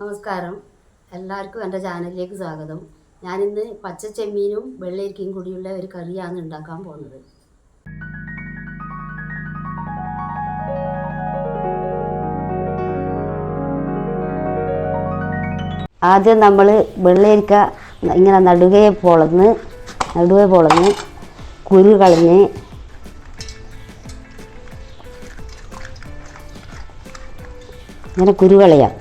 നമസ്കാരം. എല്ലാവർക്കും എന്റെ ചാനലിലേക്ക് സ്വാഗതം. ഞാനിന്ന് പച്ച ചെമ്മീനും വെള്ളരിക്കയും കൂടിയുള്ള ഒരു കറിയാണ് ഉണ്ടാക്കാൻ പോകുന്നത്. ആദ്യം നമ്മൾ വെള്ളരിക്ക ഇങ്ങനെ നടുകയെ പൊളന്ന് നടുവെ പൊളന്ന് കുരു കളഞ്ഞ് ഇങ്ങനെ കുരു കളയാം.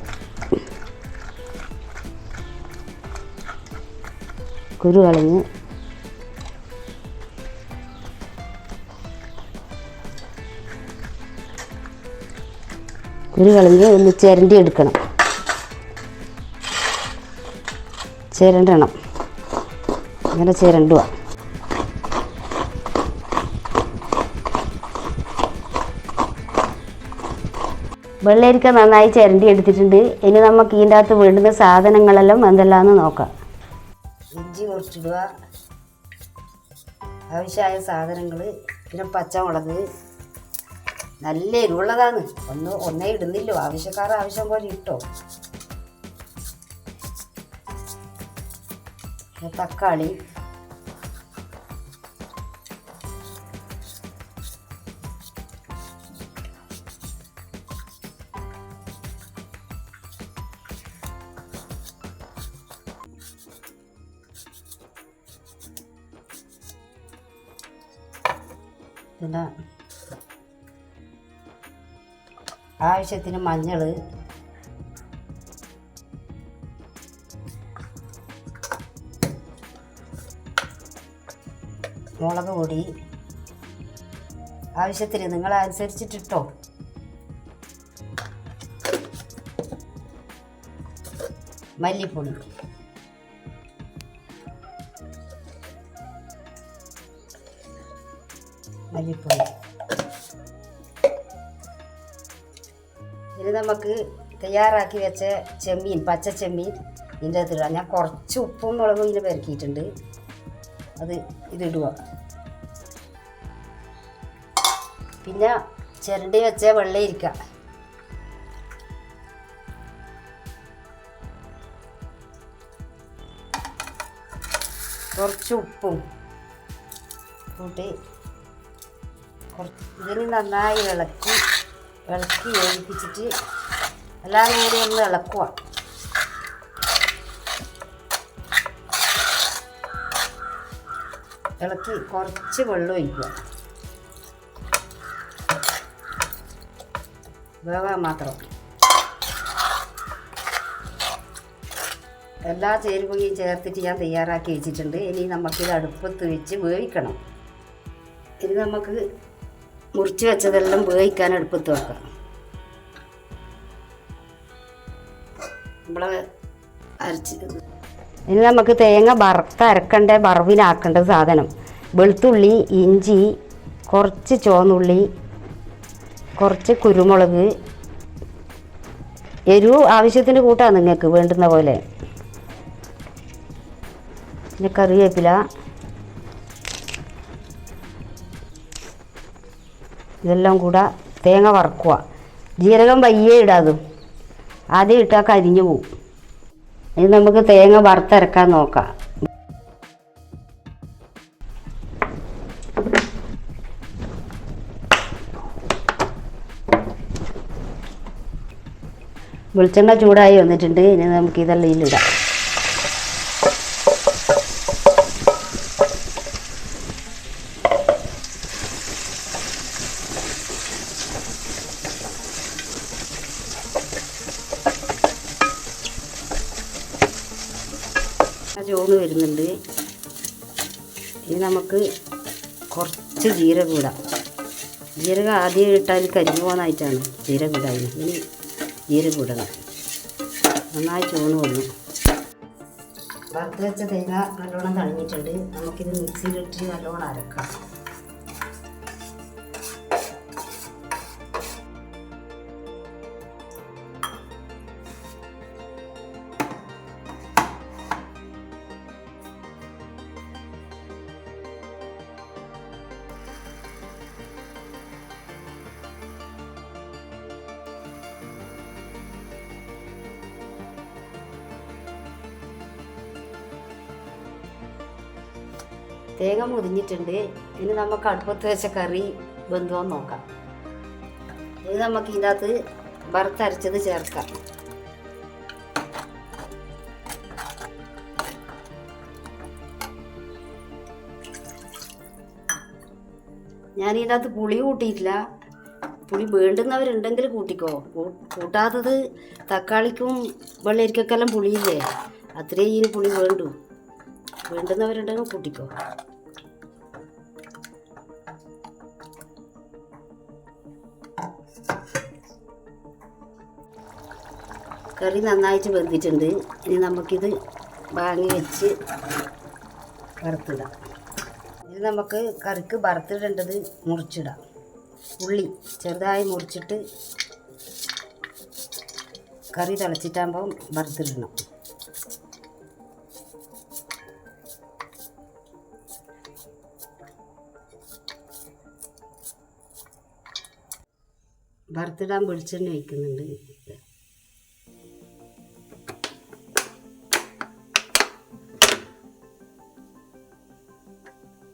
കുരു കളഞ്ഞ് കുരു കളഞ്ഞ് ഒന്ന് ചിരണ്ടി എടുക്കണം. ചിരണ്ടണം. അങ്ങനെ ചിരണ്ടുക വെള്ളരിക്ക നന്നായി ചിരണ്ടി എടുത്തിട്ടുണ്ട്. ഇനി നമുക്ക് ഇതിന്റെ അകത്ത് വേണ്ടുന്ന സാധനങ്ങളെല്ലാം എന്തെല്ലാമെന്ന് നോക്കാം. കുറച്ചിടുക ആവശ്യമായ സാധനങ്ങൾ പിന്നെ പച്ചമുളക്. നല്ല എരിവുള്ളതാണ്. ഒന്ന് ഒന്നേ ഇടുന്നില്ലോ. ആവശ്യക്കാർ ആവശ്യം പോലെ ഇട്ടോ. തക്കാളി. പിന്നെ ആവശ്യത്തിന് മഞ്ഞൾ മുളക് പൊടി. ആവശ്യത്തിന് നിങ്ങൾ അനുസരിച്ചിട്ടിട്ടോ? മല്ലിപ്പൊടി. മല്ലിപ്പൊടി ഇനി നമുക്ക് തയ്യാറാക്കി വെച്ച ചെമ്മീൻ പച്ച ചെമ്മീൻ ഇതിന്റെ അകത്ത് ഞാൻ കുറച്ച് ഉപ്പും മുളകും ഇതിൽ പെരക്കിയിട്ടുണ്ട്. അത് ഇതിടുക. പിന്നെ ചിരണ്ടി വെച്ച വെള്ളയിരിക്ക കുറച്ച് ഉപ്പും കൂട്ടി കുറച്ച് ഇതിന് നന്നായി ഇളക്കി ഇളക്കി വേവിപ്പിച്ചിട്ട് എല്ലാം കൂടി ഒന്ന് ഇളക്കുക ഇളക്കി കുറച്ച് വെള്ളം ഒഴിക്കുക. വേവാൻ മാത്രം. എല്ലാ ചേരുവകയും ചേർത്തിട്ട് ഞാൻ തയ്യാറാക്കി വെച്ചിട്ടുണ്ട്. ഇനി നമുക്കിത് അടുപ്പത്ത് വെച്ച് വേവിക്കണം. ഇനി നമുക്ക് മുറിച്ച് വെച്ചതെല്ലാം വേവിക്കാൻ എടുപ്പത്ത് വെക്കാം. നമ്മളെ അരച്ച് ഇനി നമുക്ക് തേങ്ങ വറുത്ത് അരക്കേണ്ട വറവിനാക്കേണ്ട സാധനം. വെളുത്തുള്ളി ഇഞ്ചി കുറച്ച് ചുവന്നുള്ളി കുറച്ച് കുരുമുളക്. എരിവ് ആവശ്യത്തിന് കൂട്ടാണ് നിങ്ങൾക്ക് വേണ്ടുന്ന പോലെ. പിന്നെ കറിവേപ്പില. ഇതെല്ലാം കൂടെ തേങ്ങ വറക്കുക. ജീരകം വയ്യേ ഇടാതും ആദ്യം ഇട്ടാൽ കരിഞ്ഞു പോവും. ഇനി നമുക്ക് തേങ്ങ വറുത്തരക്കാൻ നോക്കാം. വെളിച്ചെണ്ണ ചൂടായി വന്നിട്ടുണ്ട്. ഇനി നമുക്ക് ഇതെല്ലാം ഇതിലിടാം. ചോന്ന് വരുന്നുണ്ട്. ഇനി നമുക്ക് കുറച്ച് ജീരകം ഇടാം. ജീരകം ആദ്യം ഇട്ടാൽ കരിഞ്ഞു പോകുന്നതായിട്ടാണ് ജീരകം ഇടാൻ. ഇനി ജീരകം ഇടണം. നന്നായി ചുവന്ന് വന്നു. വറുത്ത് വെച്ച തേങ്ങ നല്ലോണം തണിഞ്ഞിട്ടുണ്ട് നമുക്കിത് മിക്സിയിലിട്ട് നല്ലോണം അരക്കാം. തേങ്ങ മുറിഞ്ഞിട്ടുണ്ട് ഇനി നമുക്ക് അടുപ്പത്ത് വെച്ച കറി ബന്ധുവോ നോക്കാം. ഇത് നമുക്ക് ഇതിന്റെ അകത്ത് വറുത്തരച്ചത് ചേർക്കാം. ഞാൻ ഇതിന്റെ അകത്ത് പുളി കൂട്ടിയിട്ടില്ല. പുളി വേണ്ടുന്നവരുണ്ടെങ്കിൽ കൂട്ടിക്കോ. കൂട്ടാത്തത് തക്കാളിക്കും വെള്ളരിക്കൊക്കെല്ലാം പുളിയില്ലേ? അത്രയും ഇതിന് പുളി വേണ്ടു. വേണ്ടുന്നവരുണ്ടെങ്കിൽ കൂട്ടിക്കോ. കറി നന്നായിട്ട് വെന്തിട്ടുണ്ട്. ഇനി നമുക്കിത് വാങ്ങി വെച്ച് വറുത്തിടാം. ഇനി നമുക്ക് കറിക്ക് വറുത്തിടേണ്ടത് മുറിച്ചിടാം. ഉള്ളി ചെറുതായി മുറിച്ചിട്ട് കറി തിളച്ചിട്ടാകുമ്പം വറുത്തിടണം. വറുത്തിടാൻ വെളിച്ചെണ്ണ ഒഴിക്കുന്നുണ്ട്.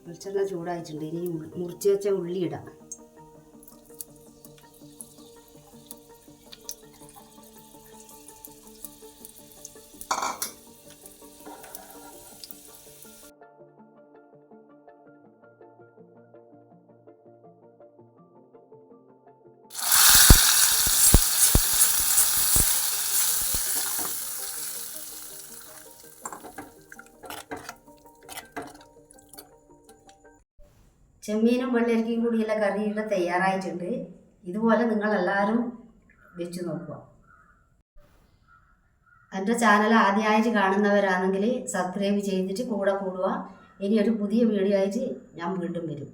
വെളിച്ചെണ്ണ ചൂടായിട്ടുണ്ട്. ഇനി മുറിച്ച് വെച്ച ഉള്ളി ഇടാം ചെമ്മീനും വെള്ളരിക്കയും കൂടിയുള്ള കറി ഇവിടെ തയ്യാറായിട്ടുണ്ട്. ഇതുപോലെ നിങ്ങളെല്ലാവരും വെച്ച് നോക്കുക. എന്റെ ചാനൽ ആദ്യമായിട്ട് കാണുന്നവരാണെങ്കിൽ സബ്സ്ക്രൈബ് ചെയ്തിട്ട് കൂടെ കൂടുക. ഇനി ഒരു പുതിയ വീഡിയോ ആയിട്ട് ഞാൻ വീണ്ടും വരും.